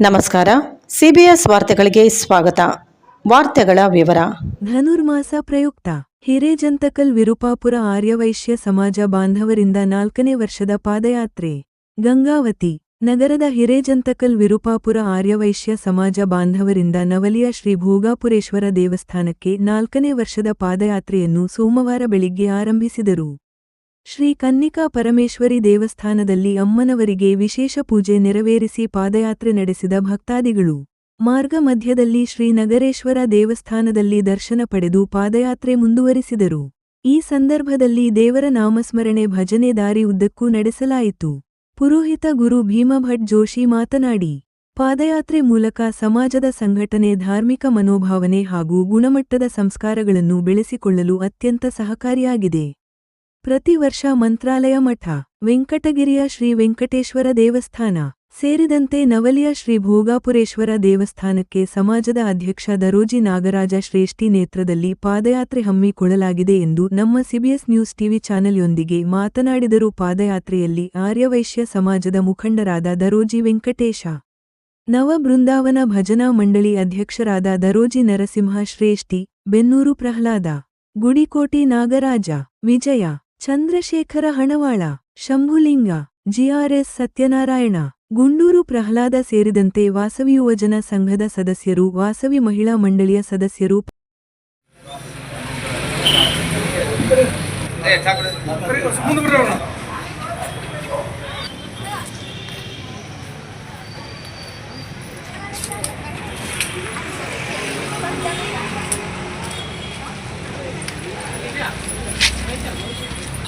ನಮಸ್ಕಾರ. ಸಿಬಿಎಸ್ ವಾರ್ತೆಗಳಿಗೆ ಸ್ವಾಗತ. ವಾರ್ತೆಗಳ ವಿವರ. ಧನುರ್ಮಾಸ ಪ್ರಯುಕ್ತ. ಹಿರೇಜಂತಕಲ್ ವಿರುಪಾಪುರ ಆರ್ಯವೈಶ್ಯ ಸಮಾಜ ಬಾಂಧವರಿಂದ ನಾಲ್ಕನೇ ವರ್ಷದ ಪಾದಯಾತ್ರೆ. ಗಂಗಾವತಿ. ನಗರದ ಹಿರೇಜಂತಕಲ್ ವಿರುಪಾಪುರ ಆರ್ಯವೈಶ್ಯ ಸಮಾಜ ಬಾಂಧವರಿಂದ ನವಲಿಯ ಶ್ರೀ ಭೋಗಾಪುರೇಶ್ವರ ದೇವಸ್ಥಾನಕ್ಕೆ ನಾಲ್ಕನೇ ವರ್ಷದ ಪಾದಯಾತ್ರೆಯನ್ನು ಸೋಮವಾರ ಬೆಳಿಗ್ಗೆ ಆರಂಭಿಸಿದರು. ಶ್ರೀ ಕನ್ನಿಕಾ ಪರಮೇಶ್ವರಿ ದೇವಸ್ಥಾನದಲ್ಲಿ ಅಮ್ಮನವರಿಗೆ ವಿಶೇಷ ಪೂಜೆ ನೆರವೇರಿಸಿ ಪಾದಯಾತ್ರೆ ನಡೆಸಿದ ಭಕ್ತಾದಿಗಳು. ಮಾರ್ಗ ಮಧ್ಯದಲ್ಲಿ ಶ್ರೀ ನಗರೇಶ್ವರ ದೇವಸ್ಥಾನದಲ್ಲಿ ದರ್ಶನ ಪಡೆದು ಪಾದಯಾತ್ರೆ ಮುಂದುವರಿಸಿದರು. ಈ ಸಂದರ್ಭದಲ್ಲಿ ದೇವರ ನಾಮಸ್ಮರಣೆ ಭಜನೆ ದಾರಿ ಉದ್ದಕ್ಕೂ ನಡೆಸಲಾಯಿತು. ಪುರೋಹಿತ ಗುರು ಭೀಮಭಟ್ ಜೋಶಿ ಮಾತನಾಡಿ, ಪಾದಯಾತ್ರೆ ಮೂಲಕ ಸಮಾಜದ ಸಂಘಟನೆ ಧಾರ್ಮಿಕ ಮನೋಭಾವನೆ ಹಾಗೂ ಗುಣಮಟ್ಟದ ಸಂಸ್ಕಾರಗಳನ್ನು ಬೆಳೆಸಿಕೊಳ್ಳಲು ಅತ್ಯಂತ ಸಹಕಾರಿಯಾಗಿದೆ. ಪ್ರತಿ ವರ್ಷ ಮಂತ್ರಾಲಯ ಮಠ, ವೆಂಕಟಗಿರಿಯ ಶ್ರೀ ವೆಂಕಟೇಶ್ವರ ದೇವಸ್ಥಾನ, ಸೇರಿದಂತೆ ನವಲಿಯ ಶ್ರೀ ಭೋಗಾಪುರೇಶ್ವರ ದೇವಸ್ಥಾನಕ್ಕೆ ಸಮಾಜದ ಅಧ್ಯಕ್ಷ ದರೋಜಿ ನಾಗರಾಜ ಶ್ರೇಷ್ಠಿ ನೇತ್ರದಲ್ಲಿ ಪಾದಯಾತ್ರೆ ಹಮ್ಮಿಕೊಳ್ಳಲಾಗಿದೆ ಎಂದು ನಮ್ಮ ಸಿಬಿಎಸ್ ನ್ಯೂಸ್ ಟಿವಿ ಚಾನೆಲ್ಯೊಂದಿಗೆ ಮಾತನಾಡಿದರು. ಪಾದಯಾತ್ರೆಯಲ್ಲಿ ಆರ್ಯವೈಶ್ಯ ಸಮಾಜದ ಮುಖಂಡರಾದ ದರೋಜಿ ವೆಂಕಟೇಶ, ನವ ಬೃಂದಾವನ ಭಜನಾ ಮಂಡಳಿ ಅಧ್ಯಕ್ಷರಾದ ದರೋಜಿ ನರಸಿಂಹ ಶ್ರೇಷ್ಠಿ, ಬೆನ್ನೂರು ಪ್ರಹ್ಲಾದ, ಗುಡಿಕೋಟಿ ನಾಗರಾಜ, ವಿಜಯ ಚಂದ್ರಶೇಖರ ಹಣವಾಳ, ಶಂಭುಲಿಂಗ, ಜಿಆರ್ಎಸ್ ಸತ್ಯನಾರಾಯಣ, ಗುಂಡೂರು ಪ್ರಹ್ಲಾದ ಸೇರಿದಂತೆ ವಾಸವಿ ಯುವಜನ ಸಂಘದ ಸದಸ್ಯರು, ವಾಸವಿ ಮಹಿಳಾ ಮಂಡಳಿಯ ಸದಸ್ಯರು.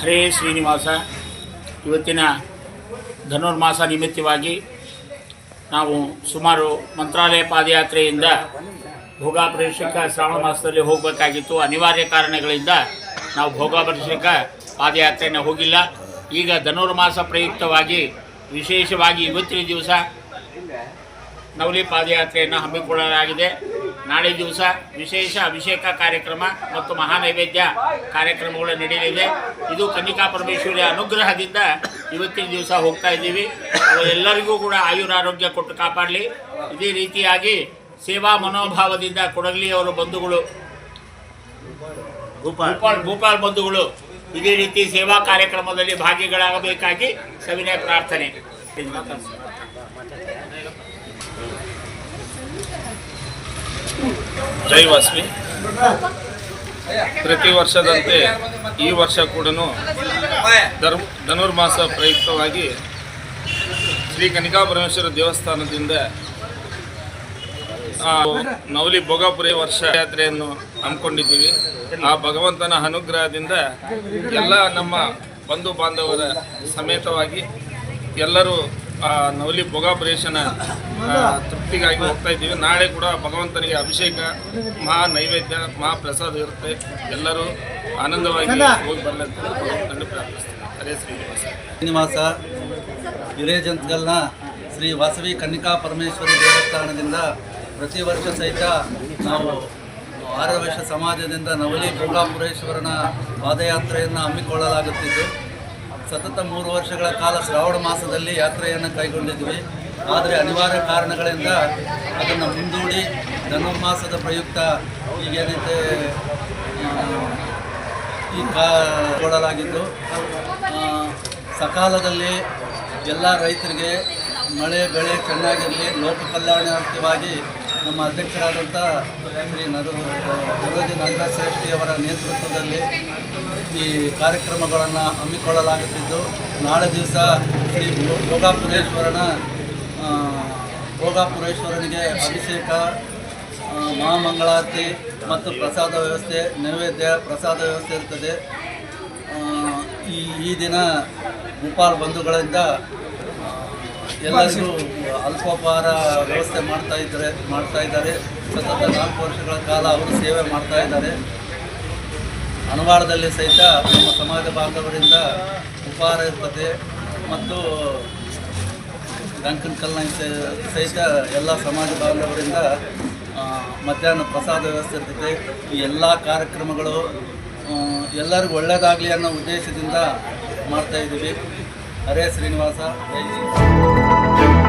ಹರೇ ಶ್ರೀನಿವಾಸ, ಇವತ್ತಿನ ಧನುರ್ಮಾಸ ನಿಮಿತ್ತವಾಗಿ ನಾವು ಸುಮಾರು ಮಂತ್ರಾಲಯ ಪಾದಯಾತ್ರೆಯಿಂದ ಭೋಗಾಪರಿಷಕ ಶ್ರಾವಣ ಮಾಸದಲ್ಲಿ ಹೋಗಬೇಕಾಗಿತ್ತು. ಅನಿವಾರ್ಯ ಕಾರಣಗಳಿಂದ ನಾವು ಭೋಗಾಪರಿಷಕ ಪಾದಯಾತ್ರೆಯನ್ನು ಹೋಗಿಲ್ಲ. ಈಗ ಧನುರ್ಮಾಸ ಪ್ರಯುಕ್ತವಾಗಿ ವಿಶೇಷವಾಗಿ ಇವತ್ತಿನ ದಿವಸ ನವಲಿ ಪಾದಯಾತ್ರೆಯನ್ನು ಹಮ್ಮಿಕೊಳ್ಳಲಾಗಿದೆ. ನಾಳೆ ದಿವಸ ವಿಶೇಷ ಅಭಿಷೇಕ ಕಾರ್ಯಕ್ರಮ ಮತ್ತು ಮಹಾನೈವೇದ್ಯ ಕಾರ್ಯಕ್ರಮಗಳು ನಡೆಯಲಿದೆ ಇದು ಕನ್ನಿಕಾ ಪರಮೇಶ್ವರಿಯ ಅನುಗ್ರಹದಿಂದ ಇವತ್ತಿನ ದಿವಸ ಹೋಗ್ತಾ ಇದ್ದೀವಿ. ಎಲ್ಲರಿಗೂ ಕೂಡ ಆಯುರಾರೋಗ್ಯ ಕೊಟ್ಟು ಕಾಪಾಡಲಿ. ಇದೇ ರೀತಿಯಾಗಿ ಸೇವಾ ಮನೋಭಾವದಿಂದ ಕೊಡಗಲಿ ಅವರ ಬಂಧುಗಳು ಭೂಪಾಲ್ ಭೂಪಾಲ್ ಬಂಧುಗಳು ಇದೇ ರೀತಿ ಸೇವಾ ಕಾರ್ಯಕ್ರಮದಲ್ಲಿ ಭಾಗಿಗಳಾಗಬೇಕಾಗಿ ಸವಿನಯ ಪ್ರಾರ್ಥನೆ. ಜೈ ವಾಸ್ವಿ. ಪ್ರತಿ ವರ್ಷದಂತೆ ಈ ವರ್ಷ ಕೂಡ ಧರ್ಮ ಧನುರ್ಮಾಸ ಪ್ರಯುಕ್ತವಾಗಿ ಶ್ರೀ ಕನಿಕಾಪರಮೇಶ್ವರ ದೇವಸ್ಥಾನದಿಂದ ನವಲಿ ಭೋಗಾಪುರಿ ವರ್ಷ ಯಾತ್ರೆಯನ್ನು ಹಮ್ಮಿಕೊಂಡಿದ್ದೀವಿ. ಆ ಭಗವಂತನ ಅನುಗ್ರಹದಿಂದ ಎಲ್ಲ ನಮ್ಮ ಬಂಧು ಬಾಂಧವರ ಸಮೇತವಾಗಿ ಎಲ್ಲರೂ ನವಲಿ ಭೋಗಾಪರೇಶನ ತೃಪ್ತಿಗಾಗಿ ಹೋಗ್ತಾ ಇದ್ದೀವಿ. ನಾಳೆ ಕೂಡ ಭಗವಂತನಿಗೆ ಅಭಿಷೇಕ ಮಹಾ ನೈವೇದ್ಯ ಮಹಾ ಪ್ರಸಾದ ಇರುತ್ತೆ. ಎಲ್ಲರೂ ಆನಂದವಾಗಿ ಹೋಗಿ ಬರಲಂತ ಭಗವಂತನಲ್ಲಿ ಪ್ರಾರ್ಥಿಸ್ತೀನಿ ಹರೇ ಶ್ರೀನಿವಾಸ. ಶ್ರೀನಿವಾಸ ಹಿರೇಜಂತ್ಗಲ್ನ ಶ್ರೀ ವಾಸವಿ ಕನ್ನಿಕಾ ಪರಮೇಶ್ವರಿ ದೇವಸ್ಥಾನದಿಂದ ಪ್ರತಿ ವರ್ಷ ಸಹಿತ ನಾವು ಆರ್ಯವೈಶ್ಯ ಸಮಾಜದಿಂದ ನವಲಿ ಭೋಗಾಪುರೇಶ್ವರನ ಪಾದಯಾತ್ರೆಯನ್ನು ಹಮ್ಮಿಕೊಳ್ಳಲಾಗುತ್ತಿದ್ದು. ಸತತ ಮೂರು ವರ್ಷಗಳ ಕಾಲ ಶ್ರಾವಣ ಮಾಸದಲ್ಲಿ ಯಾತ್ರೆಯನ್ನು ಕೈಗೊಂಡಿದ್ವಿ. ಆದರೆ ಅನಿವಾರ್ಯ ಕಾರಣಗಳಿಂದ ಅದನ್ನು ಮುಂದೂಡಿ ಧನುರ್ಮಾಸದ ಪ್ರಯುಕ್ತ ಈಗೇನೈತೆ, ಈ ಕಾ ಕೊಡಲಾಗಿದ್ದು ಸಕಾಲದಲ್ಲಿ ಎಲ್ಲ ರೈತರಿಗೆ ಮಳೆ, ಬೆಳೆ ಚೆನ್ನಾಗಿರಲಿ ಲೋಕ ಕಲ್ಯಾಣಾರ್ಥವಾಗಿ ನಮ್ಮ ಅಧ್ಯಕ್ಷರಾದಂಥ ಶ್ರೀ ನರ ವಿರೋಧಿ ನಾಗರಾಜ ಶ್ರೇಷ್ಠಿಯವರ ನೇತೃತ್ವದಲ್ಲಿ ಈ ಕಾರ್ಯಕ್ರಮಗಳನ್ನು ಹಮ್ಮಿಕೊಳ್ಳಲಾಗುತ್ತಿದ್ದು, ನಾಳೆ ದಿವಸ ಶ್ರೀ ಭೋಗಾಪುರೇಶ್ವರನ ಭೋಗಾಪುರೇಶ್ವರನಿಗೆ ಅಭಿಷೇಕ ಮಹಾಮಂಗಳಾರತಿ ಮತ್ತು ಪ್ರಸಾದ ವ್ಯವಸ್ಥೆ, ನೈವೇದ್ಯ, ಪ್ರಸಾದ ವ್ಯವಸ್ಥೆ ಇರ್ತದೆ. ಈ ಈ ದಿನ ಭೂಪಾಲ್ ಬಂಧುಗಳಿಂದ ಎಲ್ಲರಿಗೂ ಅಲ್ಪೋಪಹಾರ ವ್ಯವಸ್ಥೆ ಮಾಡ್ತಾ ಇದ್ದಾರೆ ಮಾಡ್ತಾ ಇದ್ದಾರೆ. ಸತತ ನಾಲ್ಕು ವರ್ಷಗಳ ಕಾಲ ಅವರು ಸೇವೆ ಮಾಡ್ತಾ ಇದ್ದಾರೆ. ಅನುವಾರದಲ್ಲಿ ಸಹಿತ ನಮ್ಮ ಸಮಾಜ ಬಾಂಧವರಿಂದ ಉಪಹಾರ ಇರ್ತದೆ ಮತ್ತು ಡಂಕನ್ ಕಲ್ನ ಸಹಿತ ಎಲ್ಲ ಸಮಾಜ ಬಾಂಧವರಿಂದ ಮಧ್ಯಾಹ್ನ ಪ್ರಸಾದ ವ್ಯವಸ್ಥೆ ಇರ್ತದೆ. ಈ ಎಲ್ಲ ಕಾರ್ಯಕ್ರಮಗಳು ಎಲ್ಲರಿಗೂ ಒಳ್ಳೆಯದಾಗಲಿ ಅನ್ನೋ ಉದ್ದೇಶದಿಂದ ಮಾಡ್ತಾ హరే శ్రీనివాస జై